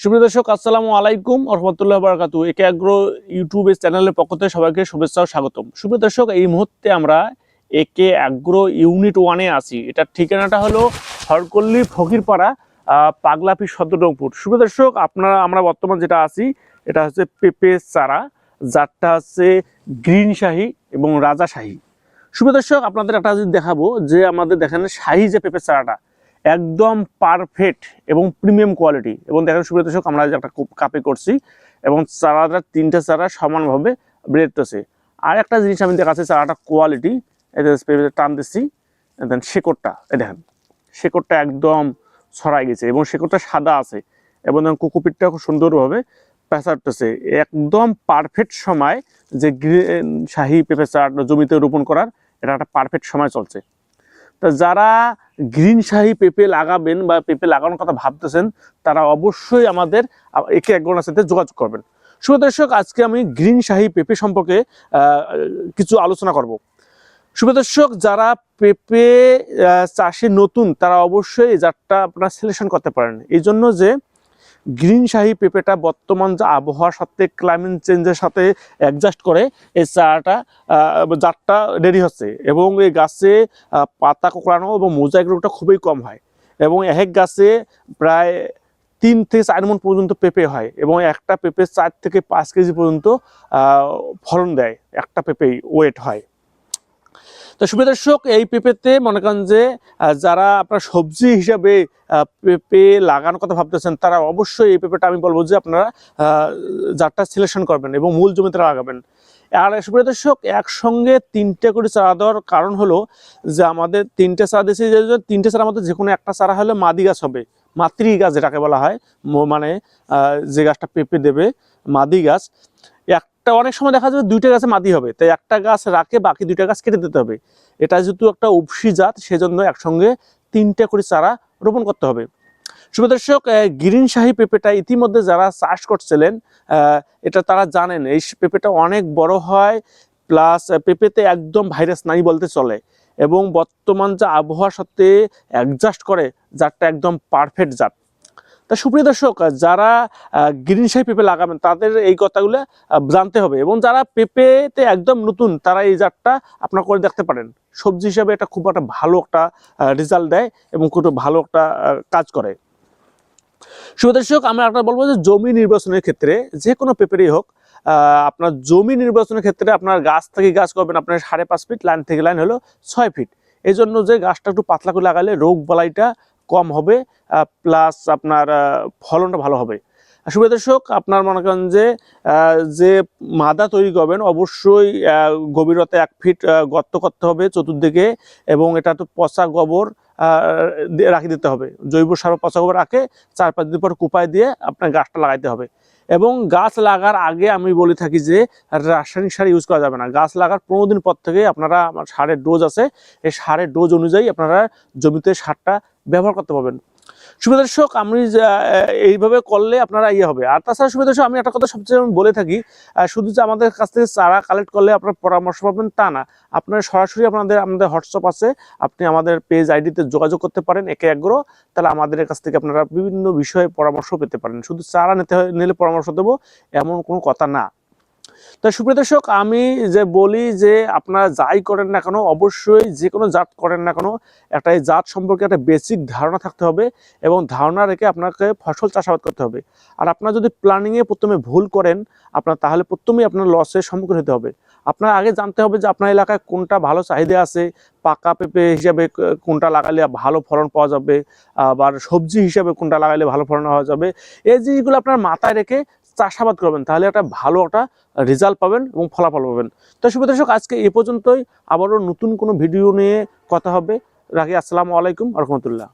সুপ্রিয় দর্শক, আসসালামু আলাইকুম রহমতুল্লাহ বারাকাতু একে আগ্রো ইউটিউবের চ্যানেলের পক্ষ থেকে সবাইকে শুভেচ্ছা ও স্বাগতম। সুপ্রিয় দর্শক, এই মুহূর্তে আমরা একে আগ্রো ইউনিট ওয়ানে আছি। এটার ঠিকানাটা হলো হরকল্লি ফকিরপাড়া পাগলাপি সদরপুর সুপ্রিয় দর্শক, আপনারা, আমরা বর্তমান যেটা আছি, এটা হচ্ছে পেঁপে চারা, যারটা হচ্ছে গ্রিন শাহি এবং রাজা শাহি। সুপ্রিয় দর্শক, আপনাদের একটা জিনিস দেখাবো, যে আমাদের দেখেন শাহি যে পেঁপে চারাটা একদম পারফেক্ট এবং প্রিমিয়াম কোয়ালিটি এবং দেখেন সুপ্রিয় দর্শক, আমরা একটা কুপ- করছি এবং চারাটা তিনটে চারা সমানভাবে বেরোতেছে আর একটা জিনিস আমি দেখাচ্ছি চারাটা কোয়ালিটি টান দিচ্ছি দেন শেকড়টা দেখেন, শেকড়টা একদম ছড়াই গেছে এবং শেকড়টা সাদা আছে। এবং কোকোপিটটা খুব সুন্দরভাবে পেঁচারতেছে একদম পারফেক্ট সময় যে শাহি পেঁপে চারা জমিতে রোপণ করার, এটা একটা পারফেক্ট সময় চলছে। তা যারা গ্রিন শাহি পেঁপে লাগাবেন বা পেঁপে লাগানোর কথা ভাবতেছেন, তারা অবশ্যই আমাদের, একে একজনের সাথে যোগাযোগ করবেন। শুভ দর্শক, আজকে আমি গ্রিন শাহি পেঁপে সম্পর্কে কিছু আলোচনা করব। শুভ দর্শক, যারা পেঁপে চাষে নতুন, তারা অবশ্যই আপনার আপনারা সিলেকশন করতে পারেন। এই জন্য যে গ্রিন শাহি পেঁপেটা বর্তমান যে আবহাওয়ার সাথে ক্লাইমেট চেঞ্জের সাথে অ্যাডজাস্ট করে, এই চারাটা জাতটা রেডি হচ্ছে এবং এই গাছে পাতা কোঁকড়ানো এবং মোজাইক রোগটা খুবই কম হয় এবং এক গাছে প্রায় তিন থেকে চার মন পর্যন্ত পেঁপে হয় এবং একটা পেঁপে চার থেকে পাঁচ কেজি পর্যন্ত ফলন দেয়, একটা পেঁপেই ওয়েট হয়। তো সুবিদর্শক এই পেঁপেতে মনে করেন যে যারা আপনার সবজি হিসাবে পেঁপে লাগানোর কথা ভাবতেছেন, তারা অবশ্যই এই পেঁপেটা আমি বলব যে আপনারা জাতটা সিলেকশন করবেন এবং মূল জমিতে লাগাবেন। আর সুপ্রিয় দর্শক, একসঙ্গে তিনটে করে চারা দেওয়ার কারণ হলো যে আমাদের তিনটে চারা দিয়েছি, যে তিনটে চারা মধ্যে যে কোনো একটা চারা হলে মাদি গাছ হবে। মাতৃ গাছ যেটাকে বলা হয় মানে যে গাছটা পেঁপে দেবে, মাদি গাছ। একটা অনেক সময় দেখা যাবে দুইটা গাছে মাদি হবে, তাই একটা গাছ রাখে, বাকি দুইটা গাছ কেটে দিতে হবে। এটা যেহেতু একটা উপসি জাত, সেজন্য একসঙ্গে তিনটে করে চারা রোপণ করতে হবে। শুভ দর্শক গ্রিন শাহি পেঁপেটা ইতিমধ্যে যারা চাষ করছিলেন এটা তারা জানেন, এই পেঁপেটা অনেক বড় হয়, প্লাস পেঁপেতে একদম ভাইরাস নাই বলতে চলে। এবং বর্তমান যা আবহাওয়ার সাথে অ্যাডজাস্ট করে, জাতটা একদম পারফেক্ট জাত। তা সুপ্রিয় দর্শক, যারা গ্রিন শাহি পেঁপে লাগাবেন, তাদের এই কথাগুলো জানতে হবে। এবং যারা পেঁপেতে একদম নতুন, তারা এই জাতটা আপনার করে দেখতে পারেন। সবজি হিসাবে এটা খুব একটা ভালো একটা রেজাল্ট দেয় এবং খুব ভালো একটা কাজ করে। শুভ দর্শক, আমরা আপনার বলব যে জমি নির্বাচনের ক্ষেত্রে যে কোনো পেপারই হোক আপনার জমি নির্বাচনের ক্ষেত্রে আপনার গাছ থেকে গাছ করবেন, আপনার সাড়ে পাঁচ ফিট লাইন থেকে লাইন হলো ছয় ফিট এই জন্য যে গাছটা একটু পাতলা করে লাগালে রোগ বালাইটা কম হবে প্লাস আপনার ফলনটা ভালো হবে। শুভ দর্শক, আপনার মনে করেন যে যে মাদা তৈরি করবেন, অবশ্যই গভীরতা এক ফিট গর্ত করতে হবে চতুর্দিকে এবং এটা তো পচা গোবর রাখি দিতে হবে। জৈব সার পচা গোবর রাখে চার পাঁচ দিন পর কুপায় দিয়ে আপনার গাছটা লাগাইতে হবে। এবং গাছ লাগার আগে আমি বলে থাকি যে, রাসায়নিক সার ইউজ করা যাবে না। গাছ লাগার পনেরো দিন পর থেকে আপনারা, আমার সারের ডোজ আছে। এই সারের ডোজ অনুযায়ী আপনারা জমিতে সারটা ব্যবহার করতে পারবেন। সুবিধা দর্শক, আমি এইভাবে করলে আপনারা ইয়ে হবে। আর তাছাড়া সুবিধা দর্শক, আমি একটা কথা সবচেয়ে আমি বলে থাকি শুধু যে আমাদের কাছ থেকে চারা কালেক্ট করলে আপনার পরামর্শ পাবেন তা না। আপনার সরাসরি আপনাদের, আমাদের হোয়াটসঅ্যাপ আছে। আপনি আমাদের পেজ আইডিতে যোগাযোগ করতে পারেন, একে একগ্র তাহলে আমাদের কাছ থেকে আপনারা বিভিন্ন বিষয়ে পরামর্শ পেতে পারেন। শুধু চারা নিতে নিলে পরামর্শ দেবো, এমন কোনো কথা না। তো সুপ্রিয় আমি যে বলি যে আপনারা যাই করেন না কেন, অবশ্যই যে কোনো জাত করেন না কেন, একটা এই জাত সম্পর্কে একটা বেসিক ধারণা থাকতে হবে এবং ধারণা রেখে আপনাকে ফসল চাষাবাদ করতে হবে। আর আপনার যদি প্ল্যানিংয়ে প্রথমে ভুল করেন, আপনার তাহলে প্রথমেই আপনার লসের সম্মুখীন হতে হবে। আপনার আগে জানতে হবে যে আপনার এলাকায় কোনটা ভালো চাহিদা আছে, পাকা পেঁপে হিসাবে কোনটা লাগালে ভালো ফলন পাওয়া যাবে, আবার সবজি হিসাবে কোনটা লাগালে ভালো ফলন পাওয়া যাবে। এই জিনিসগুলো আপনার মাথায় রেখে চাষাবাদ করবেন, তাহলে একটা ভালো একটা রেজাল্ট পাবেন এবং ফলাফল পাবেন। তো শুভ দর্শক, আজকে এ পর্যন্তই। আবারও নতুন কোনো ভিডিও নিয়ে কথা হবে। রাখি, আসসালামু আলাইকুম রহমতুল্লাহ